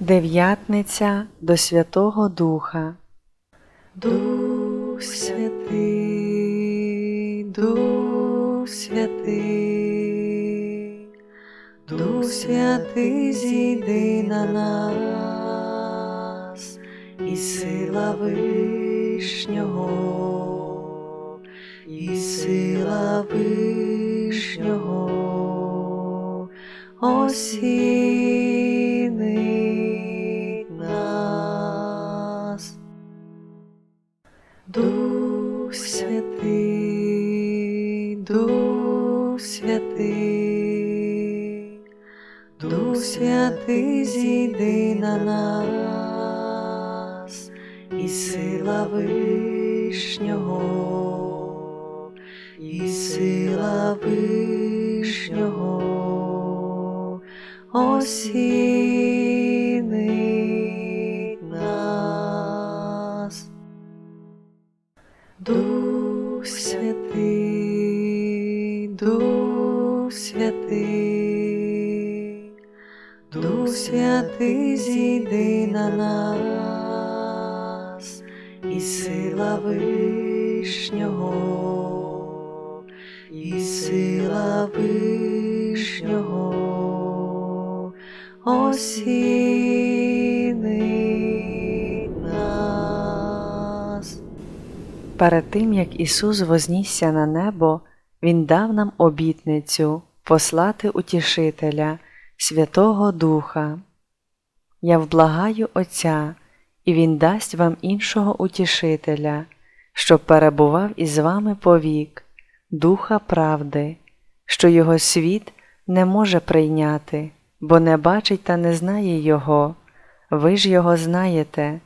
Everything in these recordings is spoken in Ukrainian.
Дев'ятниця до Святого Духа. Дух святий, Дух святий, Дух святий зійди на нас, і сила вишнього, і сила вишнього осінить святий зійди на нас, і сила вишнього, і сила вишнього осінить нас. Дух святий зійди на нас, і сила вишнього, і сила вишнього осінить нас. Перед тим, як Ісус вознісся на небо, Він дав нам обітницю послати Утішителя, Святого Духа. Я вблагаю Отця, і Він дасть вам іншого утішителя, щоб перебував із вами повік, Духа правди, що Його світ не може прийняти, бо не бачить та не знає Його. Ви ж Його знаєте,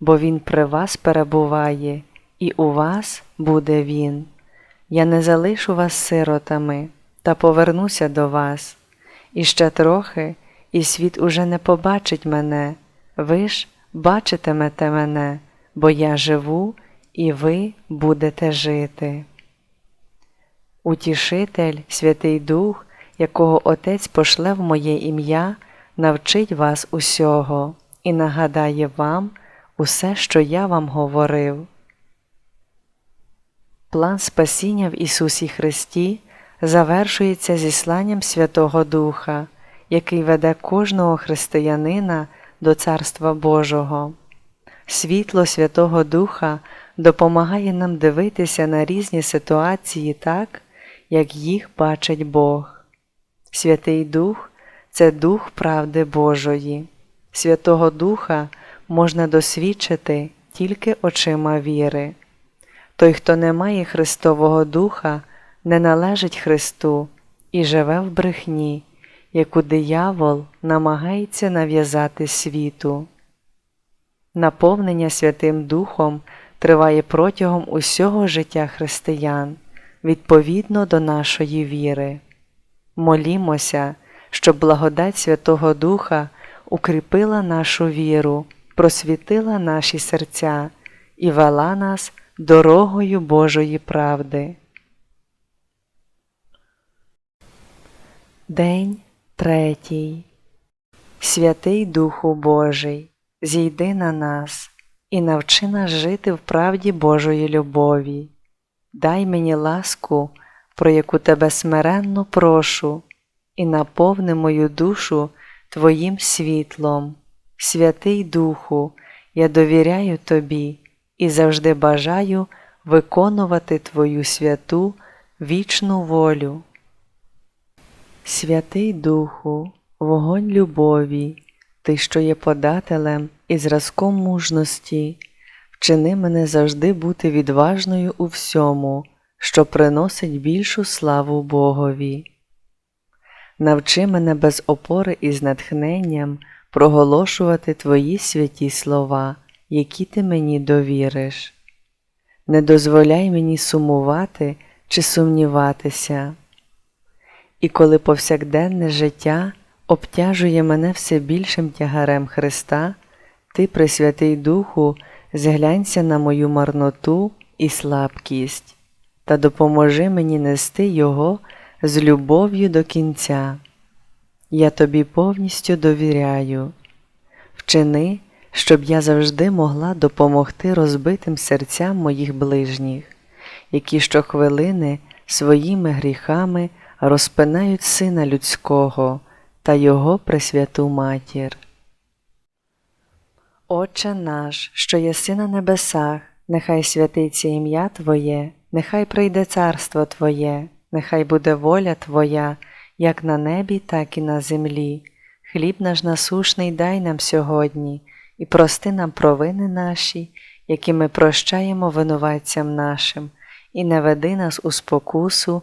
бо Він при вас перебуває, і у вас буде Він. Я не залишу вас сиротами, та повернуся до вас. І ще трохи, і світ уже не побачить мене, ви ж бачитимете мене, бо я живу, і ви будете жити. Утішитель, Святий Дух, якого Отець пошле в моє ім'я, навчить вас усього і нагадає вам усе, що я вам говорив. План спасіння в Ісусі Христі завершується зісланням Святого Духа, який веде кожного християнина до Царства Божого. Світло Святого Духа допомагає нам дивитися на різні ситуації так, як їх бачить Бог. Святий Дух це Дух правди Божої. Святого Духа можна досвідчити тільки очима віри. Той, хто не має Христового Духа, не належить Христу і живе в брехні, яку диявол намагається нав'язати світу. Наповнення Святим Духом триває протягом усього життя християн відповідно до нашої віри. Молімося, щоб благодать Святого Духа укріпила нашу віру, просвітила наші серця і вела нас дорогою Божої правди. День третій. Святий Духу Божий, зійди на нас і навчи нас жити в правді Божої любові. Дай мені ласку, про яку тебе смиренно прошу, і наповни мою душу Твоїм світлом. Святий Духу, я довіряю Тобі і завжди бажаю виконувати Твою святу вічну волю. Святий Духу, вогонь любові, Ти, що є подателем і зразком мужності, вчини мене завжди бути відважною у всьому, що приносить більшу славу Богові. Навчи мене без опори і з натхненням проголошувати Твої святі слова, які Ти мені довіриш. Не дозволяй мені сумувати чи сумніватися. І коли повсякденне життя обтяжує мене все більшим тягарем Христа, Ти, Пресвятий Духу, зглянься на мою марноту і слабкість та допоможи мені нести Його з любов'ю до кінця. Я тобі повністю довіряю. Вчини, щоб я завжди могла допомогти розбитим серцям моїх ближніх, які щохвилини своїми гріхами розпинають Сина Людського та Його Пресвяту Матір. Отче наш, що єси на небесах, нехай святиться ім'я Твоє, нехай прийде царство Твоє, нехай буде воля Твоя, як на небі, так і на землі. Хліб наш насушний дай нам сьогодні, і прости нам провини наші, які ми прощаємо винуватцям нашим, і не веди нас у спокусу,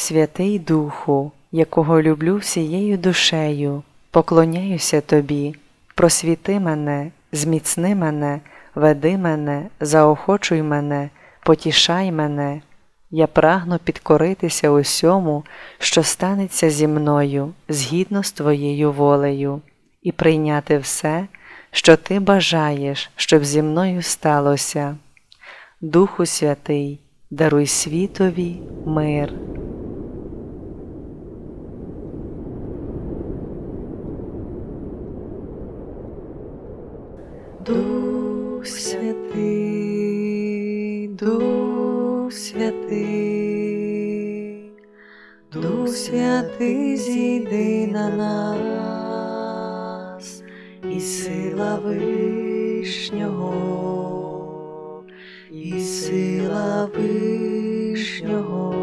Святий Духу, якого люблю всією душею, поклоняюся Тобі, просвіти мене, зміцни мене, веди мене, заохочуй мене, потішай мене. Я прагну підкоритися усьому, що станеться зі мною згідно з Твоєю волею, і прийняти все, що Ти бажаєш, щоб зі мною сталося. Духу Святий, даруй світові мир. Святий, Дух Святий, Дух Святий, зійди на нас, і сила Вишнього, і сила Вишнього.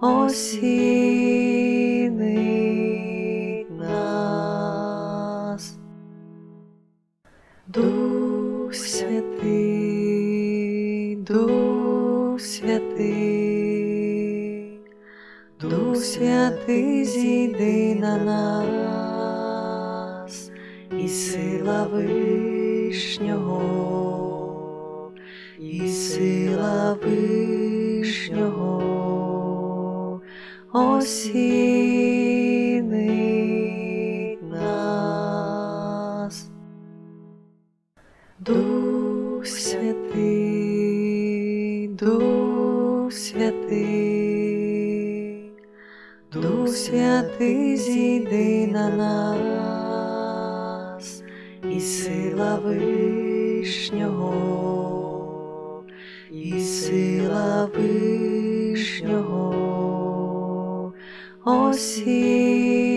Осінить Дух Святий, Дух Святий, зійди на нас, і сила Вишнього, і сила Вишнього осінить нас. Дух Святий, Дух Святий, Дух Святий, зійди на нас, і сила Вишнього, і сила Вишнього. Осінить